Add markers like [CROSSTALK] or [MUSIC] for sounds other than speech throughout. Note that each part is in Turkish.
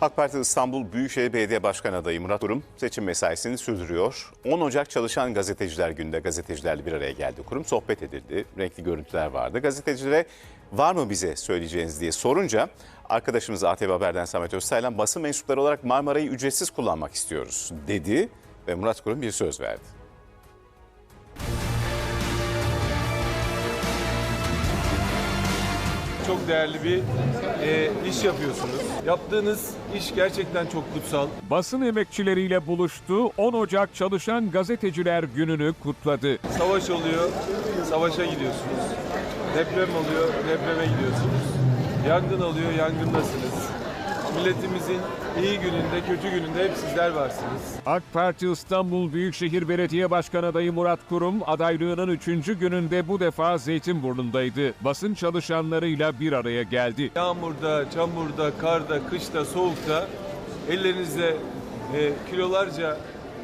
AK Parti İstanbul Büyükşehir Belediye Başkan adayı Murat Kurum seçim mesaisini sürdürüyor. 10 Ocak Çalışan Gazeteciler Günü'nde gazetecilerle bir araya geldi. Kurum sohbet edildi, renkli görüntüler vardı. Gazetecilere var mı bize söyleyeceğiniz diye sorunca arkadaşımız ATV Haber'den Samet Öztaylan basın mensupları olarak Marmara'yı ücretsiz kullanmak istiyoruz dedi ve Murat Kurum bir söz verdi. Çok değerli bir e, iş yapıyorsunuz. Yaptığınız iş gerçekten çok kutsal. Basın emekçileriyle buluştu, 10 Ocak Çalışan Gazeteciler Günü'nü kutladı. Savaş oluyor, savaşa gidiyorsunuz. Deprem oluyor, depreme gidiyorsunuz. Yangın oluyor, yangındasınız. Milletimizin iyi gününde, kötü gününde hep sizler varsınız. AK Parti İstanbul Büyükşehir Belediye Başkan adayı Murat Kurum adaylığının 3. gününde bu defa Zeytinburnu'ndaydı. Basın çalışanlarıyla bir araya geldi. Yağmurda, çamurda, karda, kışta, soğukta ellerinizde e, kilolarca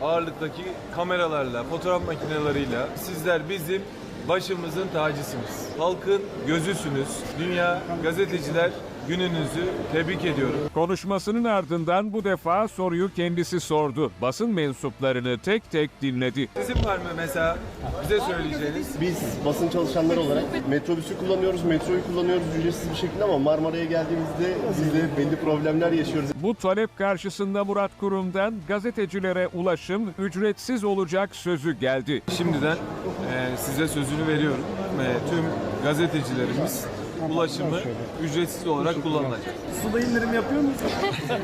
ağırlıktaki kameralarla, fotoğraf makineleriyle sizler bizim başımızın tacısınız. Halkın gözüsünüz. Dünya Gazeteciler Gününüzü tebrik ediyorum. Konuşmasının ardından bu defa soruyu kendisi sordu. Basın mensuplarını tek tek dinledi. Sizin var mı mesela bize söyleyeceğiniz? Biz basın çalışanları olarak metrobüsü kullanıyoruz, metroyu kullanıyoruz ücretsiz bir şekilde ama Marmara'ya geldiğimizde biz de belli problemler yaşıyoruz. Bu talep karşısında Murat Kurum'dan gazetecilere ulaşım ücretsiz olacak sözü geldi. Şimdiden e, size sözünü veriyorum. E, tüm gazetecilerimiz ulaşımı ücretsiz olarak kullanılacak.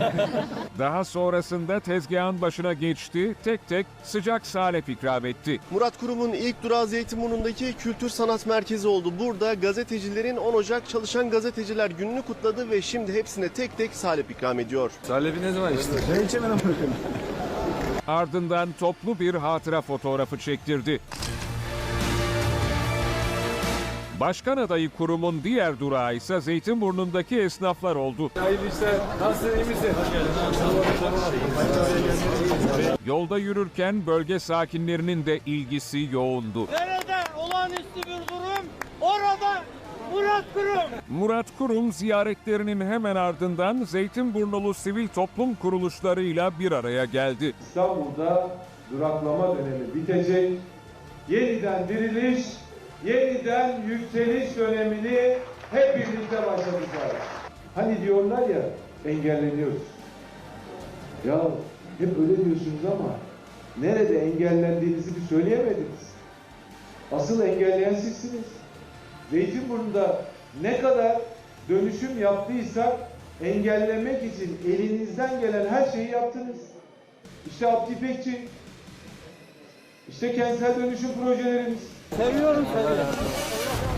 [LAUGHS] Daha sonrasında tezgahın başına geçti, tek tek sıcak salep ikram etti. Murat Kurum'un ilk durağı Zeytinburnu'ndaki Kültür Sanat Merkezi oldu. Burada gazetecilerin 10 Ocak Çalışan Gazeteciler Günü'nü kutladı ve şimdi hepsine tek tek salep ikram ediyor. Salebi ne zaman içtin? Ardından toplu bir hatıra fotoğrafı çektirdi. Başkan adayı kurumun diğer durağı ise Zeytinburnu'ndaki esnaflar oldu. Hayırlı işler. Nasılsın iyi misin? Yolda yürürken bölge sakinlerinin de ilgisi yoğundu. Nerede olağanüstü bir durum? Orada Murat Kurum. Murat Kurum ziyaretlerinin hemen ardından Zeytinburnulu sivil toplum kuruluşlarıyla bir araya geldi. İstanbul'da duraklama dönemi bitecek. Yeniden diriliş, yeniden yükseliş dönemini hep birlikte başlatacağız. Hani diyorlar ya engelleniyoruz. Ya hep öyle diyorsunuz ama nerede engellendiğinizi bir söyleyemediniz. Asıl engelleyen sizsiniz. Zeytinburnu'nda ne kadar dönüşüm yaptıysak engellemek için elinizden gelen her şeyi yaptınız. İşte Abdi İpekçi, işte kentsel dönüşüm projelerimiz. Seviyorum seni.